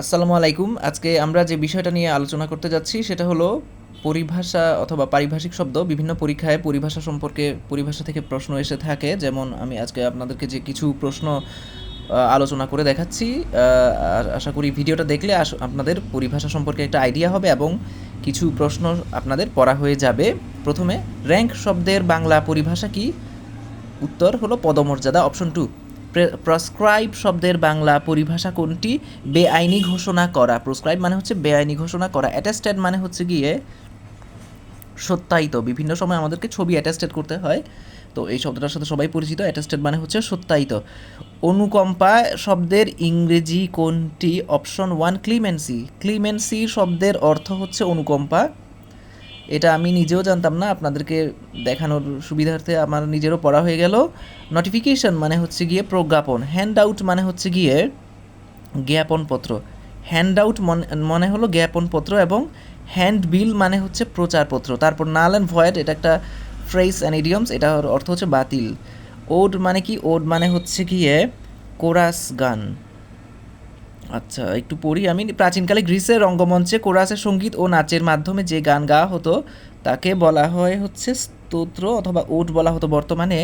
আসসালামু আলাইকুম। আজকে আমরা যে বিষয়টা নিয়ে আলোচনা করতে যাচ্ছি সেটা হলো পরিভাষা অথবা পারিভাষিক শব্দ। বিভিন্ন পরীক্ষায় পরিভাষা সম্পর্কে পরিভাষা থেকে প্রশ্ন এসে থাকে। যেমন আমি আজকে আপনাদেরকে যে কিছু প্রশ্ন আলোচনা করে দেখাচ্ছি আশা করি ভিডিওটা দেখলে আপনাদের পরিভাষা সম্পর্কে একটা আইডিয়া হবে এবং কিছু প্রশ্ন আপনাদের পড়া হয়ে যাবে। প্রথমে, র্যাঙ্ক শব্দের বাংলা পরিভাষা কি? উত্তর হলো পদমর্যাদা, অপশন টু। প্রসক্রাইব শব্দের বাংলা পরিভাষা কোনটি? বেআইনি ঘোষণা করা। প্রসক্রাইব মানে হচ্ছে বেআইনি ঘোষণা করা। অ্যাটাস্টেড মানে হচ্ছে গিয়ে সত্যায়িত। বিভিন্ন সময় আমাদেরকে ছবি অ্যাটাস্টেড করতে হয়। তো এই শব্দটার সাথে সবাই পরিচিত। অ্যাটাস্টেড মানে হচ্ছে সত্যায়িত। অনুকম্পা শব্দের ইংরেজি কোনটি? অপশন ওয়ান ক্লিমেন্সি ক্লিমেন্সি শব্দের অর্থ হচ্ছে অনুকম্পা। এটা আমি নিজেও জানতাম না, আপনাদেরকে দেখানোর সুবিধার্থে আমার নিজেরও পড়া হয়ে গেল। নোটিফিকেশন মানে হচ্ছে গিয়ে প্রজ্ঞাপন হ্যান্ড আউট মানে হচ্ছে গিয়ে জ্ঞাপনপত্র। হ্যান্ড আউট মনে হলো জ্ঞাপনপত্র এবং হ্যান্ড বিল মানে হচ্ছে প্রচারপত্র। তারপর নাল অ্যান্ড ভয়েড এটা একটা ফ্রেস অ্যান্ড ইডিয়মস এটার অর্থ হচ্ছে বাতিল। ওড মানে কি? ওড মানে হচ্ছে গিয়ে কোরাস গান। আচ্ছা একটু পড়ি। আমি প্রাচীনকালে গ্রিসের রঙ্গমঞ্চে কোরাসের সংগীত ও নাচের মাধ্যমে যে গান গাওয়া হতো, তাকে বলা হয় হচ্ছে স্তোত্র অথবা ওট বলা হতো। বর্তমানে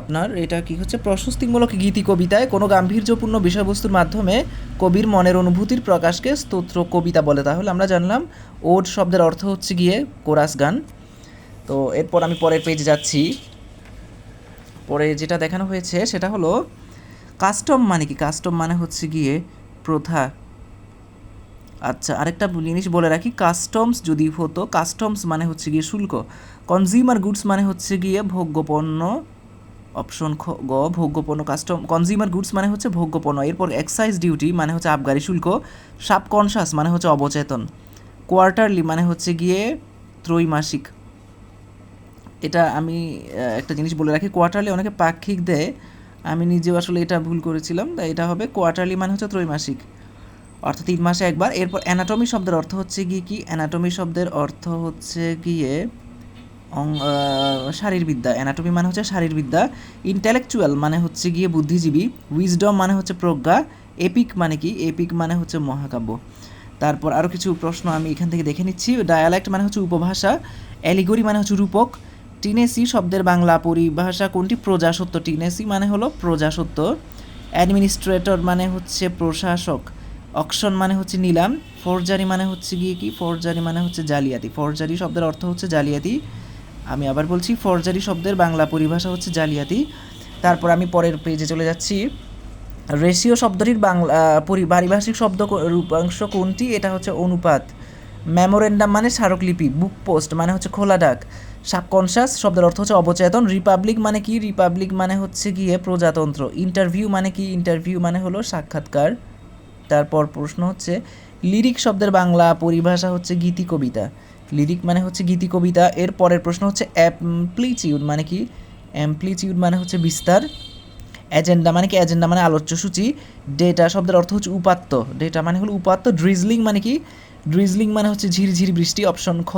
আপনার এটা কি হচ্ছে? প্রশস্তিমূলক গীতি কবিতায় কোনো গাম্ভীর্যপূর্ণ বিষয়বস্তুর মাধ্যমে কবির মনের অনুভূতির প্রকাশকে স্তোত্র কবিতা বলে। তাহলে আমরা জানলাম, ওট শব্দের অর্থ হচ্ছে গিয়ে কোরাস গান। তো এরপর আমি পরের পেজে যাচ্ছি। পরে যেটা দেখানো হয়েছে, সেটা হলো কাস্টম মানে কি? কাস্টম মানে হচ্ছে গিয়ে প্রথা। আচ্ছা আরেকটা জিনিস বলে রাখি কাস্টমস যদি হতো কাস্টমস মানে হচ্ছে গিয়ে শুল্ক। কনজিউমার গুডস মানে হচ্ছে গিয়ে ভোগ্যপণ্য অপশন গ, ভোগ্যপণ্য কাস্টম কনজিউমার গুডস মানে হচ্ছে ভোগ্যপণ্য। এরপর এক্সাইজ ডিউটি মানে হচ্ছে আবগারি শুল্ক সাবকনশাস মানে হচ্ছে অবচেতন। কোয়ার্টারলি মানে হচ্ছে গিয়ে ত্রৈমাসিক। এটা আমি একটা জিনিস বলে রাখি কোয়ার্টারলি অনেকে পাক্ষিক দেয় আমি নিজেও আসলে এটা ভুল করেছিলাম, তাই এটা হবে কোয়ার্টারলি মানে হচ্ছে ত্রৈমাসিক। অর্থাৎ তিন মাসে একবার, এরপর অ্যানাটমি শব্দের অর্থ হচ্ছে গিয়ে কি? অ্যানাটমি শব্দের অর্থ হচ্ছে গিয়ে শারীরবিদ্যা। অ্যানাটমি মানে হচ্ছে শারীরবিদ্যা। ইন্টেলেকচুয়াল মানে হচ্ছে গিয়ে বুদ্ধিজীবী। উইজডম মানে হচ্ছে প্রজ্ঞা। এপিক মানে কি? এপিক মানে হচ্ছে মহাকাব্য। তারপর আরও কিছু প্রশ্ন আমি এখান থেকে দেখে নিচ্ছি। ডায়ালেক্ট মানে হচ্ছে উপভাষা। অ্যালিগরি মানে হচ্ছে রূপক। টিনেসি শব্দের বাংলা পরিভাষা কোনটি? প্রজাসত্ব। টিনেসি মানে হলো প্রজাসত্ব। অ্যাডমিনিস্ট্রেটর মানে হচ্ছে প্রশাসক। অকশন মানে হচ্ছে নিলাম। ফরজারি মানে হচ্ছে গিয়ে কি? ফরজারি মানে হচ্ছে জালিয়াতি। ফরজারি শব্দের অর্থ হচ্ছে জালিয়াতি। আমি আবার বলছি, ফরজারি শব্দের বাংলা পরিভাষা হচ্ছে জালিয়াতি। তারপর আমি পরের পেজে চলে যাচ্ছি। রেশিও শব্দটির বাংলা পরি- পারিভাষিক শব্দ রূপাংশ কোনটি? এটা হচ্ছে অনুপাত। মেমোরেন্ডাম মানে স্মারকলিপি বুক পোস্ট মানে হচ্ছে খোলা ডাক। সাবকনশাস শব্দের অর্থ হচ্ছে অবচেতন রিপাবলিক মানে কি? রিপাবলিক মানে হচ্ছে গিয়ে প্রজাতন্ত্র। ইন্টারভিউ মানে কি? ইন্টারভিউ মানে হলো সাক্ষাৎকার। তারপর প্রশ্ন হচ্ছে লিরিক শব্দের বাংলা পরিভাষা হচ্ছে গীতি কবিতা। লিরিক মানে হচ্ছে গীতি কবিতা। এর পরের প্রশ্ন হচ্ছে অ্যাম্প্লিচিউড মানে কি? অ্যাম্প্লিচিউড মানে হচ্ছে বিস্তার। এজেন্ডা মানে কি? এজেন্ডা মানে আলোচ্য সূচি। ডেটা শব্দের অর্থ হচ্ছে উপাত্ত। ডেটা মানে হলো উপাত্ত। ড্রিজলিং মানে কি? ড্রিজলিং মানে হচ্ছে ঝিরিঝিরি বৃষ্টি অপশন খ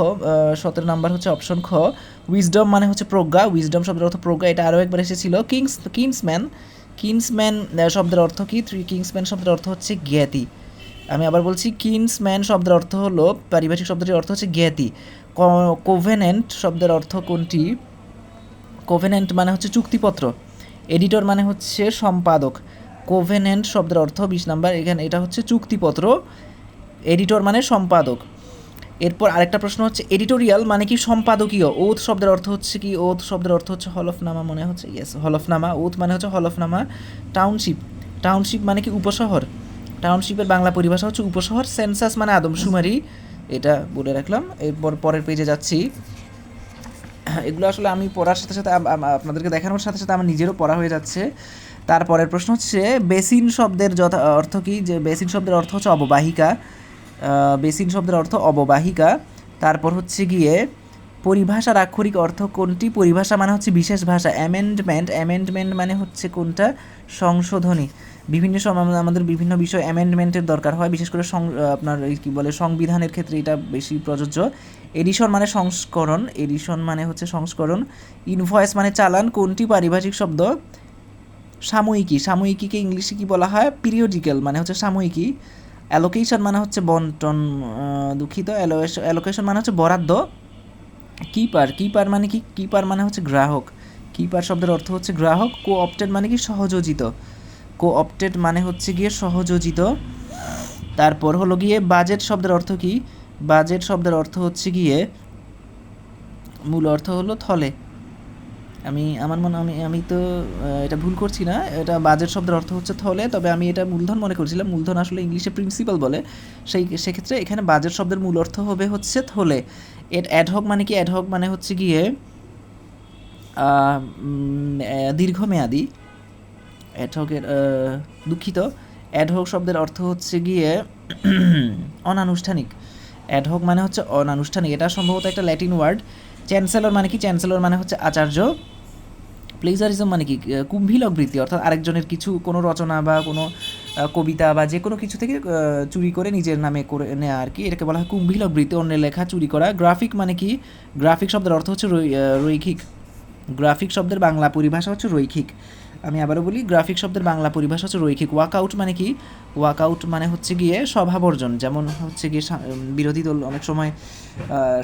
সতেরো নাম্বার হচ্ছে অপশন খ। উইজডম মানে হচ্ছে প্রজ্ঞা। উইজডম শব্দের অর্থ প্রজ্ঞা, এটা আরও একবার এসেছিল। কিংস কিংসম্যান কিংসম্যান শব্দের অর্থ কি? থ্রি কিংসম্যান শব্দের অর্থ হচ্ছে জ্ঞাতি। আমি আবার বলছি কিংসম্যান শব্দের অর্থ হলো, পারিভাষিক শব্দটির অর্থ হচ্ছে জ্ঞাতি। কোভেনেন্ট শব্দের অর্থ কোনটি? কোভেনেন্ট মানে হচ্ছে চুক্তিপত্র। এডিটর মানে হচ্ছে সম্পাদক। কোভেনেন্ট শব্দের অর্থ বিশ নাম্বার, এখানে এটা হচ্ছে চুক্তিপত্র, এডিটর মানে সম্পাদক। এরপর আরেকটা প্রশ্ন হচ্ছে, এডিটোরিয়াল মানে কি সম্পাদকীয়? ওথ শব্দের অর্থ হচ্ছে কি? ওথ শব্দের অর্থ হচ্ছে হলফনামা, মনে হচ্ছে? ইয়েস হলফনামা। ওথ মানে হচ্ছে হলফনামা টাউনশিপ। টাউনশিপ মানে কি উপশহর? টাউনশিপের বাংলা পরিভাষা হচ্ছে উপশহর, সেন্সাস মানে আদমশুমারি। এটা বলে রাখলাম। এরপর পরের পেজে যাচ্ছি। এগুলো আসলে আমি পড়ার সাথে সাথে আপনাদেরকে দেখানোর সাথে সাথে আমার নিজেরও পড়া হয়ে যাচ্ছে। তারপরের প্রশ্ন হচ্ছে, বেসিন শব্দের যথা অর্থ কি? যে বেসিন শব্দের অর্থ হচ্ছে অববাহিকা। বেসিন শব্দের অর্থ অববাহিকা। তারপর হচ্ছে গিয়ে, পরিভাষার আক্ষরিক অর্থ কোনটি? পরিভাষা মানে হচ্ছে বিশেষ ভাষা। অ্যামেন্ডমেন্ট অ্যামেন্ডমেন্ট মানে হচ্ছে কোনটা? সংশোধনী। বিভিন্ন সময় আমাদের- বিভিন্ন বিষয় অ্যামেন্ডমেন্টের দরকার হয়। বিশেষ করে সং আপনার কী বলে, সংবিধানের ক্ষেত্রে এটা বেশি প্রযোজ্য। এডিশন মানে সংস্করণ। এডিশন মানে হচ্ছে সংস্করণ। ইনভয়েস মানে চালান। কোনটি? পারিভাষিক শব্দ। সাময়িকী। সাময়িকীকে ইংলিশে কি বলা হয়? পিরিয়ডিক্যাল মানে হচ্ছে সাময়িকী। অ্যালোকেশন মানে হচ্ছে বন্টন দুঃখিত। অ্যালোকেশন মানে হচ্ছে বরাদ্দ। কিপার কিপার মানে কি? কিপার মানে হচ্ছে গ্রাহক। কিপার শব্দের অর্থ হচ্ছে গ্রাহক। কো অপটেড মানে কি? সহযোজিত। কো অপটেড মানে হচ্ছে গিয়ে সহযোজিত। তারপর হলো গিয়ে বাজেট শব্দের অর্থ কি? বাজেট শব্দের অর্থ হচ্ছে গিয়ে মূল অর্থ হলো থলে। আমি, আমার মনে, আমি আমি তো এটা ভুল করছি না। এটা বাজেট শব্দের অর্থ হচ্ছে থলে, তবে আমি এটা মূলধন মনে করছিলাম। মূলধন আসলে ইংলিশে প্রিন্সিপাল বলে। সেই, সেক্ষেত্রে এখানে বাজেট শব্দের মূল অর্থ হবে হচ্ছে থলে। এর অ্যাডহক মানে কি? অ্যাডহক মানে হচ্ছে গিয়ে দীর্ঘমেয়াদী। অ্যাডহকের দুঃখিত। অ্যাডহক শব্দের অর্থ হচ্ছে গিয়ে অনানুষ্ঠানিক। অ্যাডহক মানে হচ্ছে অনানুষ্ঠানিক। এটা সম্ভবত একটা ল্যাটিন ওয়ার্ড। চ্যান্সেলর মানে কি? চ্যান্সেলর মানে হচ্ছে আচার্য। প্লেজারিজম মানে কি? কুম্ভিলক বৃত্তি অর্থাৎ আরেকজনের কিছু, কোনো রচনা বা কোনো কবিতা বা যে কোনো কিছু থেকে চুরি করে নিজের নামে করে নেওয়া আর কি। এটাকে বলা হয় কুম্ভিলক বৃত্তি অন্যের লেখা চুরি করা। গ্রাফিক মানে কি? গ্রাফিক শব্দের অর্থ হচ্ছে রৈখিক। গ্রাফিক শব্দের বাংলা পরিভাষা হচ্ছে রৈখিক। আমি আবারও বলি, গ্রাফিক শব্দের বাংলা পরিভাষা হচ্ছে রৈখিক ওয়াকআউট মানে কি? ওয়াকআউট মানে হচ্ছে গিয়ে সভাবর্জন যেমন হচ্ছে গিয়ে বিরোধী দল অনেক সময়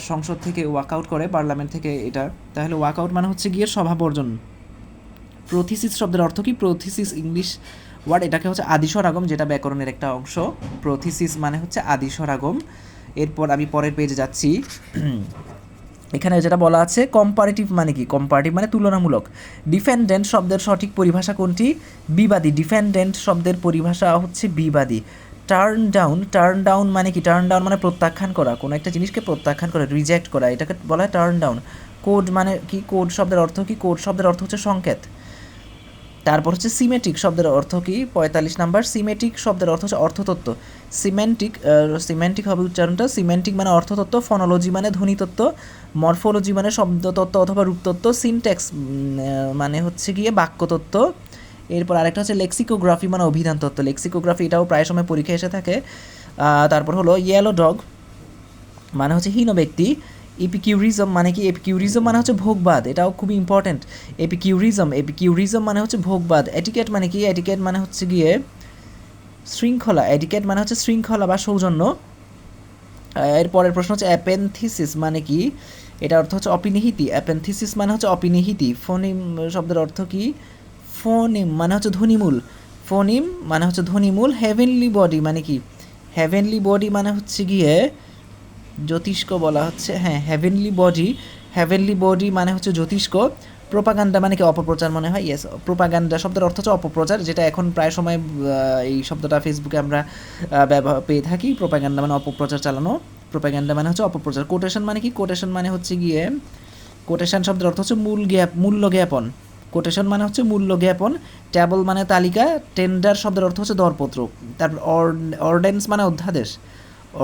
সংসদ থেকে ওয়াকআউট করে পার্লামেন্ট থেকে এটা। তাহলে ওয়াকআউট মানে হচ্ছে গিয়ে সভাবর্জন প্রথিসিস শব্দের অর্থ কি? প্রথিসিস ইংলিশ ওয়ার্ড এটাকে হচ্ছে আদিস্বর আগম যেটা ব্যাকরণের একটা অংশ। প্রথিসিস মানে হচ্ছে আদিস্বর আগম এরপর আমি পরের পেজে যাচ্ছি। এখানে যেটা বলা আছে কম্পারেটিভ মানে কি? কম্পারেটিভ মানে তুলনামূলক। ডিফেন্ডেন্ট শব্দের সঠিক পরিভাষা কোনটি? বিবাদী। ডিফেন্ডেন্ট শব্দের পরিভাষা হচ্ছে বিবাদী। টার্ন ডাউন টার্ন ডাউন মানে কি? টার্ন ডাউন মানে প্রত্যাখ্যান করা। কোনো একটা জিনিসকে প্রত্যাখ্যান করা রিজেক্ট করা। এটাকে বলা হয় টার্ন ডাউন কোড মানে কি? কোড শব্দের অর্থ কি? কোড শব্দের অর্থ হচ্ছে সংকেত। তারপর হচ্ছে সিমেটিক শব্দের অর্থ কি? পঁয়তাল্লিশ নাম্বার, সিমেটিক শব্দের অর্থ হচ্ছে অর্থতত্ত্ব। সিমেন্টিক সিমেন্টিক হবে উচ্চারণটা। সিমেন্টিক মানে অর্থতত্ত্ব, ফনোলজি মানে ধ্বনিতত্ত্ব, মরফোলজি মানে শব্দতত্ত্ব অথবা রূপতত্ত্ব, সিনট্যাক্স মানে হচ্ছে গিয়ে বাক্যতত্ত্ব। এরপর আরেকটা হচ্ছে লেক্সিকোগ্রাফি মানে অভিধান তত্ত্ব লেক্সিকোগ্রাফি এটাও প্রায় সময় পরীক্ষায় এসে থাকে। তারপর হলো ইয়েলো ডগ মানে হচ্ছে হীন ব্যক্তি। এপিকিউরিজম মানে কি? এপিকিউরিজম মানে হচ্ছে ভোগবাদ, এটাও খুবই ইম্পর্ট্যান্ট এপিকিউরিজম এপিকিউরিজম মানে হচ্ছে ভোগবাদ। এটিকেট মানে কি? এটিকেট মানে হচ্ছে গিয়ে শৃঙ্খলা। এটিকেট মানে হচ্ছে শৃঙ্খলা বা সৌজন্য। এর পরের প্রশ্ন হচ্ছে অ্যাপেন্থিসিস মানে কি? এটা অর্থ হচ্ছে অপিনিহিতি। অ্যাপেন্থিসিস মানে হচ্ছে অপিনিহিতি। ফোনিম শব্দের অর্থ কি? ফোনিম মানে হচ্ছে ধ্বনিমূল। ফোনিম মানে হচ্ছে ধ্বনিমূল হেভেনলি বডি মানে কি? হেভেনলি বডি মানে হচ্ছে গিয়ে জ্যোতিষ্ক বলা হচ্ছে হ্যাঁ হ্যাভেনলি বডি হ্যাভেনলি বডি মানে হচ্ছে জ্যোতিষ্ক প্রোপাগান্ডা মানে কি, অপপ্রচার মনে হয়? ইয়েস প্রোপাগান্ডা শব্দের অর্থ হচ্ছে অপপ্রচার, যেটা এখন প্রায় সময় এই শব্দটা ফেসবুকে আমরা ব্যবহার পেয়ে থাকি। প্রোপাগান্ডা মানে অপপ্রচার চালানো প্রোপাগান্ডা মানে হচ্ছে অপপ্রচার। কোটেশন মানে কি? কোটেশন মানে হচ্ছে গিয়ে কোটেশন শব্দের অর্থ হচ্ছে মূল জ্ঞাপ মূল্য জ্ঞাপন কোটেশন মানে হচ্ছে মূল্য জ্ঞাপন ট্যাবল মানে তালিকা টেন্ডার শব্দের অর্থ হচ্ছে দরপত্র। তারপর অর্ডেন্স মানে অধ্যাদেশ।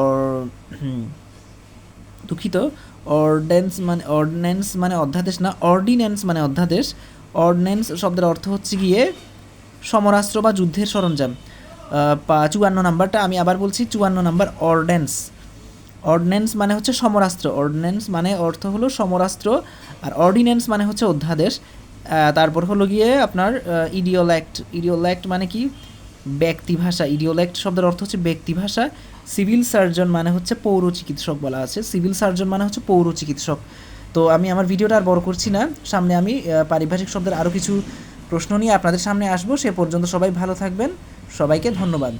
অর দুঃখিত। অর্ডেন্স মানে অর্ডিন্যান্স মানে অধ্যাদেশ না অর্ডিন্যান্স মানে অধ্যাদেশ। অর্ডিন্যান্স শব্দের অর্থ হচ্ছে গিয়ে সমরাস্ত্র বা যুদ্ধের সরঞ্জাম। চুয়ান্ন নাম্বারটা আমি আবার বলছি, চুয়ান্ন নাম্বার অর্ডেন্স অর্ডিন্যান্স মানে হচ্ছে সমরাস্ত্র। অর্ডিন্যান্স মানে অর্থ হলো সমরাস্ত্র আর অর্ডিন্যান্স মানে হচ্ছে অধ্যাদেশ। তারপর হলো গিয়ে আপনার ইডিওল্যাক্ট ইডিওল্যাক্ট মানে কি? ব্যক্তি ভাষা ইডিওল্যাক্ট শব্দের অর্থ হচ্ছে ব্যক্তি ভাষা সিভিল সার্জন মানে হচ্ছে পৌর চিকিৎসক বলা আছে। সিভিল সার্জন মানে হচ্ছে পৌর চিকিৎসক। তো আমি আমার ভিডিওটা আর বড় করছি না। সামনে আমি পারিভাষিক শব্দের আরও কিছু প্রশ্ন নিয়ে আপনাদের সামনে আসব। সে পর্যন্ত সবাই ভালো থাকবেন। সবাইকে ধন্যবাদ।